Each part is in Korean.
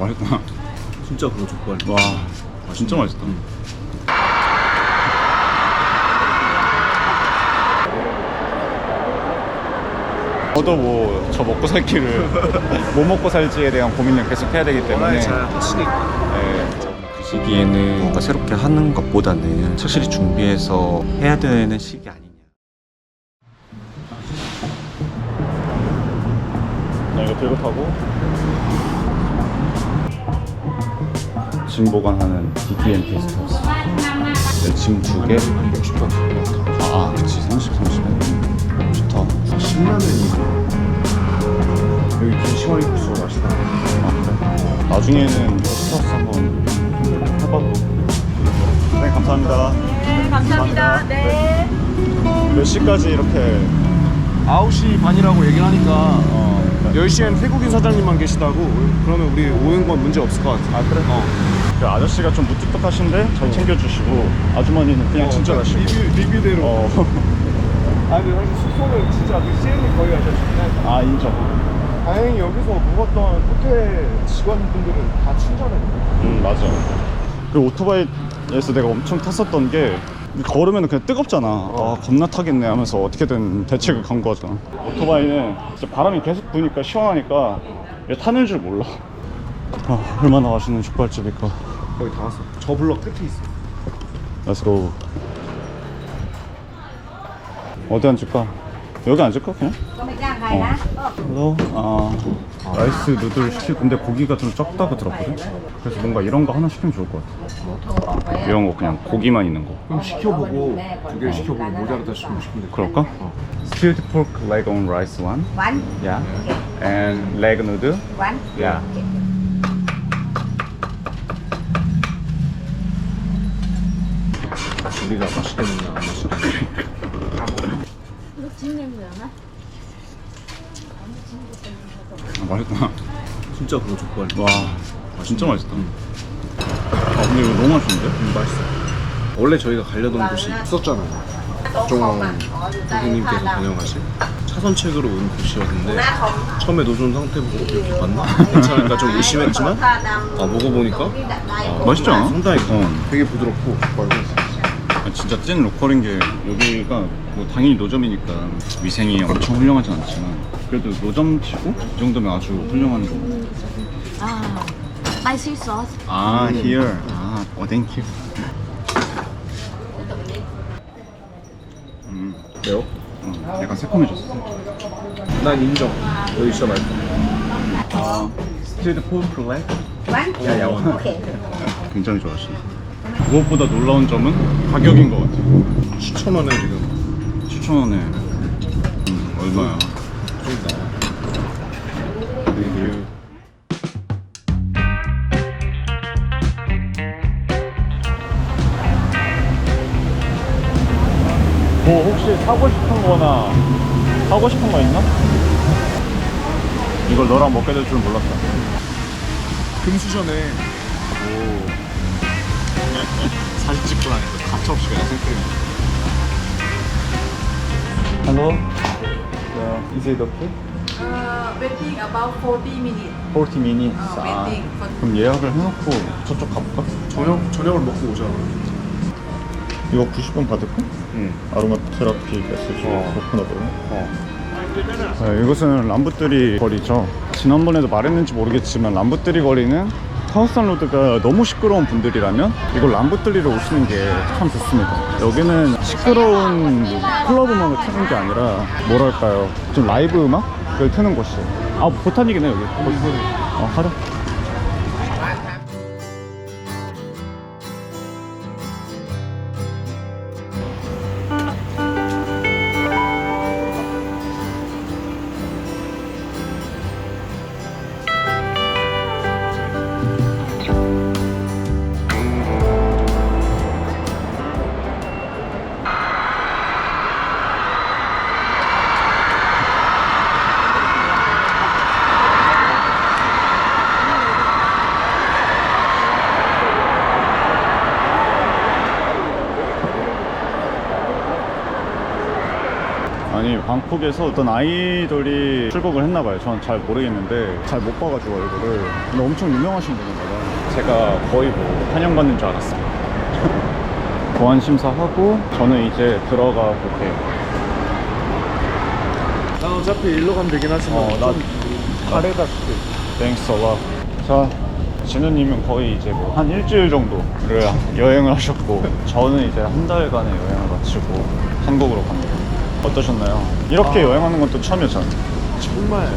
맛있다. 진짜 그거 족발. 와, 아, 진짜 맛있다. 저도 뭐 저 먹고 살 길을 뭐 먹고 살지에 대한 고민을 계속 해야 되기 때문에 워낙에 잘 하시니까. 네, 그 시기에는 뭔가 새롭게 하는 것보다는 착실히 준비해서 해야 되는 시기 아니냐. 나 이거 타고 짐 보관하는 DTM 게스트하우스 짐두 개, 60원 아 그치 30, 30원 좋다 10만 원이고. 여기 김치머리 국수가 맛있다. 아 그래? 나중에는 게스트하우스 한번 해봐도 네 감사합니다 네, 감사합니다. 네. 몇 시까지 이렇게 9시 반이라고 얘기를 하니까 어 10시엔 태국인 사장님만 계시다고 그러면 우리 오는 건 문제 없을 것 같아. 아 그래? 어. 그 아저씨가 좀 무뚝뚝하신데 잘 챙겨주시고 아주머니는 그냥 친절하시고 리뷰, 리뷰대로. 어. 아 근데 사실 숙소는 진짜 그 CN이 거의 하셨잖아요. 아 인정 다행히 여기서 묵었던 호텔 직원분들은 다 친절해요. 음 맞아 그 오토바이에서 내가 엄청 탔었던 게 걸으면 그냥 뜨겁잖아 아 겁나 타겠네 하면서 어떻게든 대책을 간 거잖아 오토바이는 진짜 바람이 계속 부니까 시원하니까 얘 타는 줄 몰라 아 얼마나 맛있는 족발집일까 거의 다 왔어. 저 블럭 끝에 있어. Let's go 어디 앉을까? 여기 앉을까 그냥? 헬로 아 라이스 누들 시킬 건데 고기가 좀 적다고 들었거든? 그래서 뭔가 이런 거 하나 시키면 좋을 것 같아 이런 거 그냥 고기만 있는 거 그럼 시켜보고 두 개를 시켜보고 모자르다 싶으면 시키면 돼. 그럴까? Stewed pork leg on rice one One, Yeah And leg noodle one. Yeah 우리가 맛있겠느냐 안 맛있겠느냐. 아, 맛있다 진짜 그거 족발. 와 아, 진짜 맛있다 아 근데 이거 너무 맛있는데? 음, 맛있어. 원래 저희가 가려던 곳이 있었잖아요. 박종원 대표님께서 번역하신 차선책으로 온 곳이었는데 처음에 노준 상태 보고 이렇게 봤나? 괜찮을까 좀 의심했지만 아 먹어보니까 아, 맛있지 않아? 상당히 어. 되게 부드럽고 아, 진짜 찐 로컬인 게 여기가 뭐 당연히 노점이니까 위생이 엄청 훌륭하진 않지만 그래도 노점 치고 이 정도면 아주 훌륭한 거. 아, spicy sauce. 아, here. 아, 어, 땡큐. 음, 매워? 어, 약간 새콤해졌어. 난 인정. 여기 진짜 맛있어. 아, 스트리트 포크 leg? One? 야, 야, Okay. 굉장히 좋아하시네. 무엇보다 놀라운 점은 가격인 것 같아. 7천 원에 지금 7,000원에 음, 얼마야? 좀 나와. 리뷰. 뭐 혹시 사고 싶은 거나 하고 싶은 거 있나? 이걸 너랑 먹게 될줄 몰랐다. 금수저네. 가차 없이 그냥 생크림. Hello. Is it okay? Uh, waiting about 40 minutes. 40 minutes. 어, 아, waiting for- 그럼 예약을 해놓고 저쪽 가볼까? 저녁 저녁을 먹고 오자. 이거 90원 받을까? 응. 아로마 테라피 메시지 어. 코코넛으로. 네, 이곳은 람부뜨리 거리죠. 지난번에도 말했는지 모르겠지만 람부뜨리 거리는 카오산 로드가 너무 시끄러운 분들이라면 이걸 람부뜨리로 오시는 게 참 좋습니다. 여기는 시끄러운 뭐 클럽 음악을 트는 게 아니라 뭐랄까요 좀 라이브 음악을 트는 곳이에요. 아 보탄이긴 해 여기. 어 하루. 방콕에서 어떤 아이돌이 출국을 했나 봐요. 저는 잘 모르겠는데 잘 못 봐가지고 얼굴을. 근데 엄청 유명하신 분인가 봐요. 제가 거의 뭐 환영받는 줄 알았습니다. 보안 심사하고 저는 이제 들어가 볼게요. 난 어차피 일로 가면 되긴 하지만 어, 나- 가래다 땡스 와. 자, 진우님은 거의 이제 뭐 한 일주일 정도를 여행을 하셨고 저는 이제 한 달간의 여행을 마치고 한국으로 갑니다. 어떠셨나요? 이렇게 여행하는 건 또 처음이었잖아요. 정말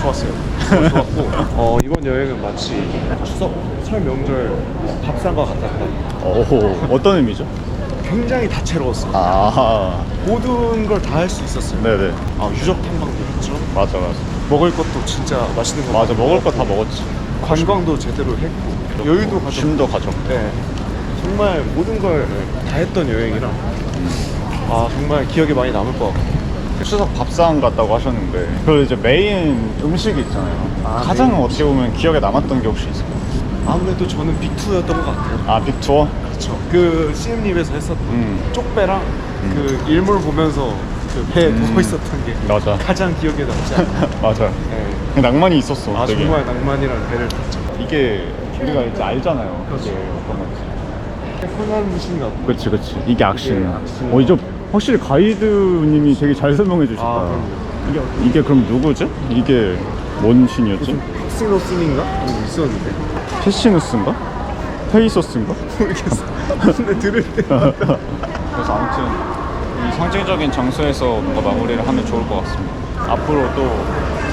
좋았어요. 좋았고 어, 이번 여행은 마치 추석 설 명절 밥상과 같았다. 오, 어떤 의미죠? 굉장히 다채로웠어요. 아, 모든 걸 다 할 수 있었어요. 네네. 아, 유적 탐방도 했죠. 맞아, 맞아. 먹을 것도 진짜 맛있는 거 맞아. 먹을 거 다 먹었지. 관광도 제대로 했고 여유도 가졌고 쉼도 가졌고. 네. 정말 모든 걸 다 했던 여행이라 아 정말 기억에 많이 남을 것 같고 추석 밥상 갔다고 하셨는데 그 이제 메인 음식이 있잖아요. 아, 가장 메인 어떻게 보면 기억에 남았던 게 혹시 있어요? 아무래도 저는 빅2였던 것 같아요 아, 빅투어? 그렇죠 그 CM님에서 했었던 음. 쪽배랑 그 일몰 보면서 그 배에 음. 누워 있었던 게 맞아. 가장 기억에 남지 않아요 맞아. 네. 낭만이 있었어. 아 되게. 정말 낭만이라는 배를 탔죠 이게 우리가 이제 알잖아요. 그렇죠. 어떤 건지. 코난 무신 같고 그치 그치. 이게 악신. 악신. 어 이제 확실히 가이드님이 되게 잘 설명해 주셨다. 아, 그럼요. 이게 이게 그럼 누구지? 이게 뭔 신이었지? 흑스노슨인가? 뭐 있었는데 페시누스인가? 페이소스인가? 모르겠어 근데 들을 때 그래서 아무튼 이 상징적인 장소에서 뭔가 마무리를 하면 좋을 것 같습니다. 앞으로 또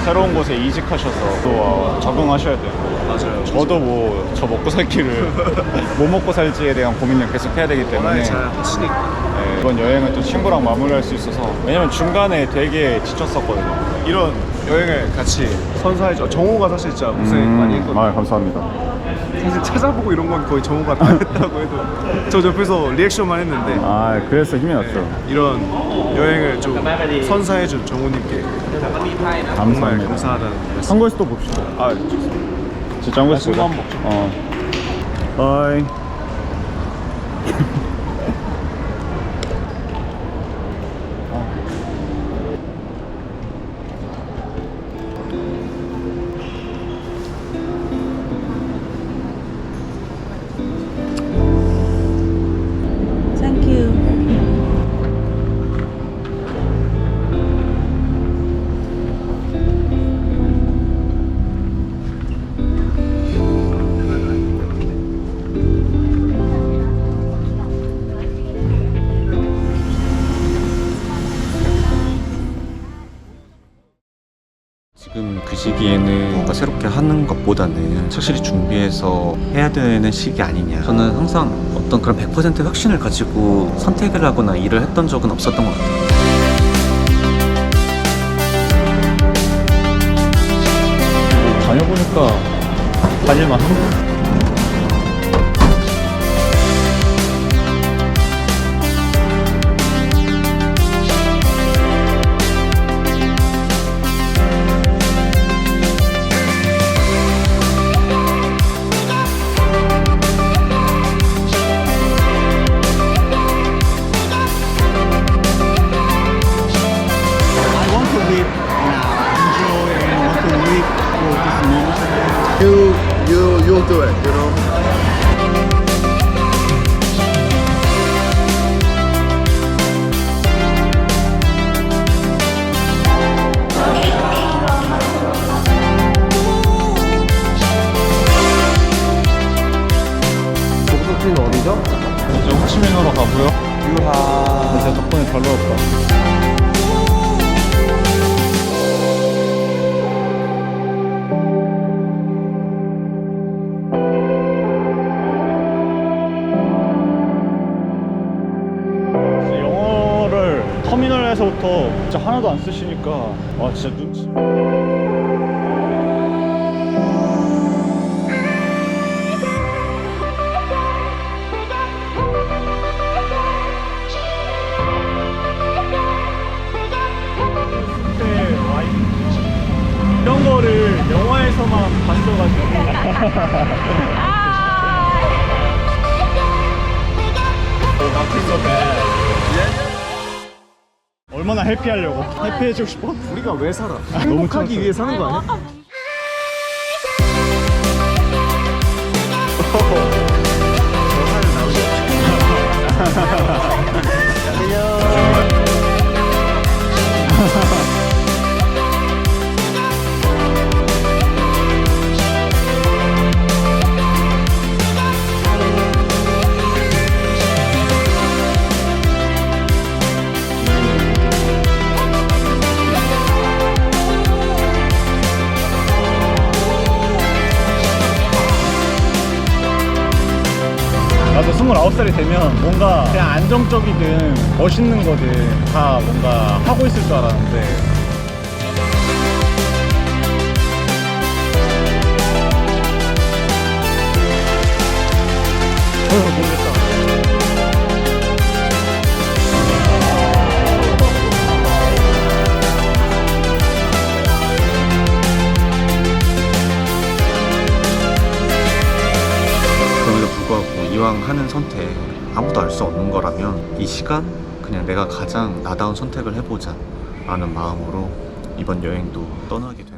새로운 곳에 이직하셔서 또 어, 적응하셔야 되고 맞아요. 저도 뭐 저 먹고 살 길을 뭐 먹고 살지에 대한 고민을 계속 해야 되기 때문에. 잘 하시니까. 네, 이번 여행은 또 친구랑 마무리할 수 있어서. 왜냐면 중간에 되게 지쳤었거든요. 이런 여행을 같이 선사해줘. 정호가 사실 진짜 고생 많이 했거든요. 아 감사합니다. 사실 찾아보고 이런 건 거의 정호가 다 했다고 해도 저 옆에서 리액션만 했는데 아 그래서 힘이 났죠. 이런 여행을 좀 선사해준 정호님께 정말 감사합니다. 감사하다는 말씀 한국에서 또 봅시다. 아 진짜 보자. 거 한번 먹죠. 어. 바이. 시기에는 뭔가 새롭게 하는 것보다는 착실히 준비해서 해야 되는 시기 아니냐. 저는 항상 어떤 그런 100% 확신을 가지고 선택을 하거나 일을 했던 적은 없었던 것 같아요. 다녀보니까 다닐만 한 you'll do it, you know. 목적지는 어디죠? 이제 호치민으로 가고요. 유하 진짜 덕분에 잘 놀았다. 터미널에서부터 진짜 하나도 안 쓰시니까 와 진짜 눈치 이런 거를 영화에서만 봤어가지고 so bad. 얼마 얼마나 해피하려고 해피해지고 싶어? 우리가 왜 살아? 너무 행복하기. 위해 사는 거 아니야? 나도 안정적이든 멋있는 거든 다 뭔가 하고 있을 줄 알았는데 이왕 하는 선택 아무도 알 수 없는 거라면 이 시간 그냥 내가 가장 나다운 선택을 해보자 라는 마음으로 이번 여행도 떠나게 됐어요